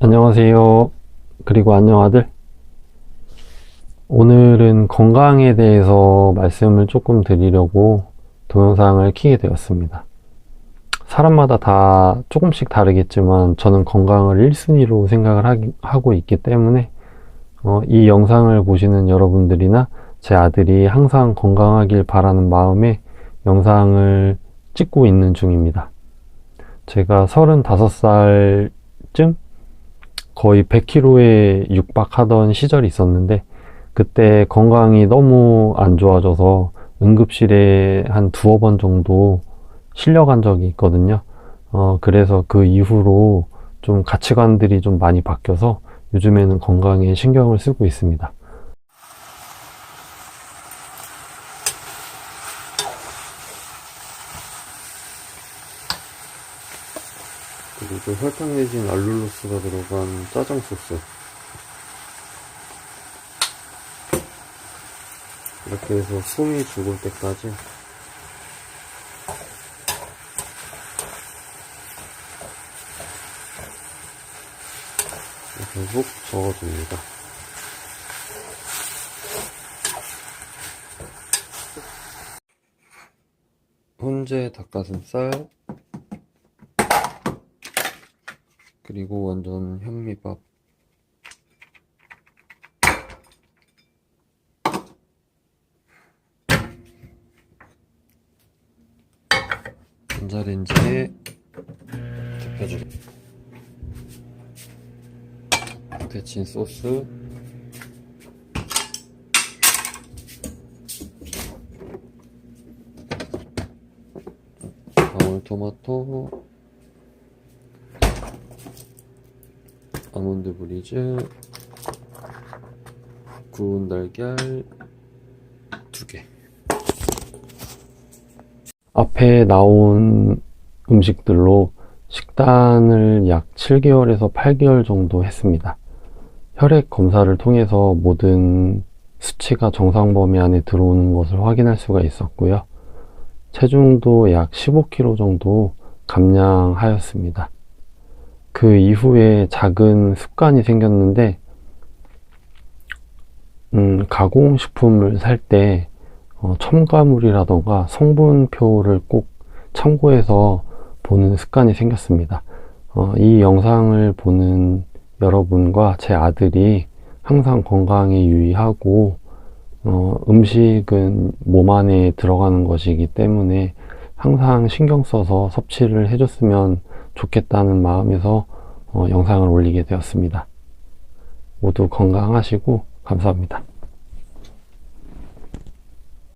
안녕하세요. 그리고 안녕 아들. 오늘은 건강에 대해서 말씀을 조금 드리려고 동영상을 키게 되었습니다. 사람마다 다 조금씩 다르겠지만 저는 건강을 1순위로 생각을 하기- 하고 있기 때문에 어, 이 영상을 보시는 여러분들이나 제 아들이 항상 건강하길 바라는 마음에 영상을 찍고 있는 중입니다. 제가 35살쯤 거의 100kg에 육박하던 시절이 있었는데 그때 건강이 너무 안 좋아져서 응급실에 한 두어 번 정도 실려간 적이 있거든요. 어, 그래서 그 이후로 좀 가치관들이 좀 많이 바뀌어서 요즘에는 건강에 신경을 쓰고 있습니다. 그리고 설탕 내진 알룰로스가 들어간 짜장 소스. 이렇게 해서 숨이 죽을 때까지 훅 저어줍니다. 훈제 닭가슴살 그리고 완전 현미밥. 전자레인지에 데펴주고 데친 소스 방울토마토 아몬드 브리즈 구운 달걀 두 개 앞에 나온 음식들로 식단을 약 7개월에서 8개월 정도 했습니다. 혈액 검사를 통해서 모든 수치가 정상 범위 안에 들어오는 것을 확인할 수가 있었고요. 체중도 약 15kg 정도 감량하였습니다. 그 이후에 작은 습관이 생겼는데, 음, 가공식품을 살 때, 어, 첨가물이라던가 성분표를 꼭 참고해서 보는 습관이 생겼습니다. 어, 이 영상을 보는 여러분과 제 아들이 항상 건강에 유의하고, 어, 음식은 몸 안에 들어가는 것이기 때문에 항상 신경 써서 섭취를 해줬으면 좋겠다는 마음에서 어, 영상을 올리게 되었습니다. 모두 건강하시고 감사합니다.